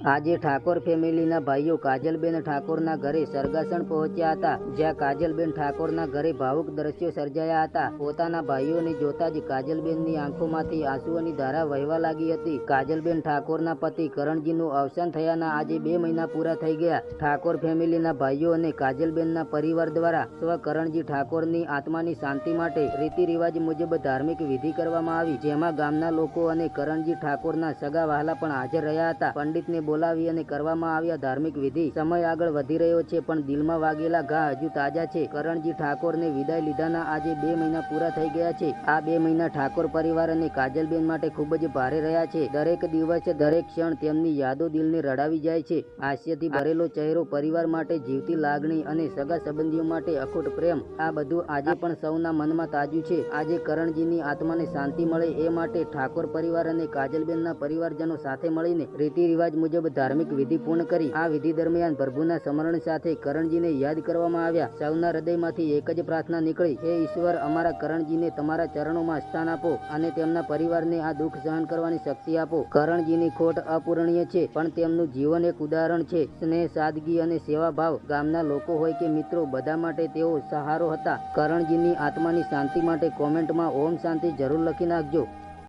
આજે ઠાકોર ફેમિલીના ભાઈઓ કાજલબેન ઠાકોરના ઘરે સરગાસણ પહોંચ્યા હતા, જ્યાં કાજલબેન ઠાકોરના ઘરે ભાવુક દ્રશ્યો સર્જાયા હતા. પોતાના ભાઈઓને જોતા જ કાજલબેનની આંખોમાંથી આંસુઓની ધારા વહેવા લાગી હતી. કાજલબેન ઠાકોરના પતિ કરણજીનું અવસાન થયાના આજે બે મહિના પૂરા થઈ ગયા. ઠાકોર ફેમિલીના ભાઈઓ અને કાજલબેનના પરિવાર દ્વારા સ્વ કરણજી ઠાકોરની આત્માની શાંતિ માટે રીતિ રિવાજ મુજબ ધાર્મિક વિધિ કરવામાં આવી, જેમાં ગામના લોકો અને કરણજી ઠાકોરના સગા વહાલા પણ હાજર રહ્યા હતા. પંડિતને બોલાવી અને કરવામાં આવ્યા ધાર્મિક વિધિ. સમય આગળ વધી રહ્યો છે, પણ દિલમાં વાગેલા ઘા હજુ તાજા છે. કરણજી ઠાકોરને વિદાય લીધાના આજે બે મહિના પૂરા થઈ ગયા છે. આ બે મહિના ઠાકોર પરિવાર અને કાજલબેન માટે ખૂબ જ ભારે રહ્યા છે. દરેક દિવસ, દરેક ક્ષણ તેમની યાદો દિલને રડાવી જાય છે. હાસ્યથી ભરેલો ચહેરો પરિવાર માટે જીવતી લાગણી અને સગા સંબંધીઓ માટે અખૂટ પ્રેમ. આ બધું આજે પણ સૌના મનમાં તાજું છે. આજે કરણજીની આત્માને શાંતિ મળે એ માટે ઠાકોર પરિવાર અને કાજલબેનના પરિવારજનો સાથે મળીને રીતિ રિવાજ મુજબ ધાર્મિક વિધિ પૂર્ણ કરી, આ વિધિ દરમિયાન પ્રભુના સ્મરણ સાથે કરણજીને યાદ કરવામાં આવ્યા. સૌના હૃદયમાંથી એક જ પ્રાર્થના નીકળી, હે ઈશ્વર, અમારા કરણજીને તમારા ચરણોમાં સ્થાન આપો અને તેમના પરિવારને આ દુઃખ સહન કરવાની શક્તિ આપો. કરણજીની ખોટ અપૂરણીય છે, પણ તેમનું જીવન એક ઉદાહરણ છે. સ્નેહ, સાદગી અને સેવાભાવ ગામના લોકો હોય કે મિત્રો, બધા માટે તેઓ સહારો હતા. કરણજીની આત્માની શાંતિ માટે કોમેન્ટમાં ઓમ શાંતિ જરૂર લખી નાખજો.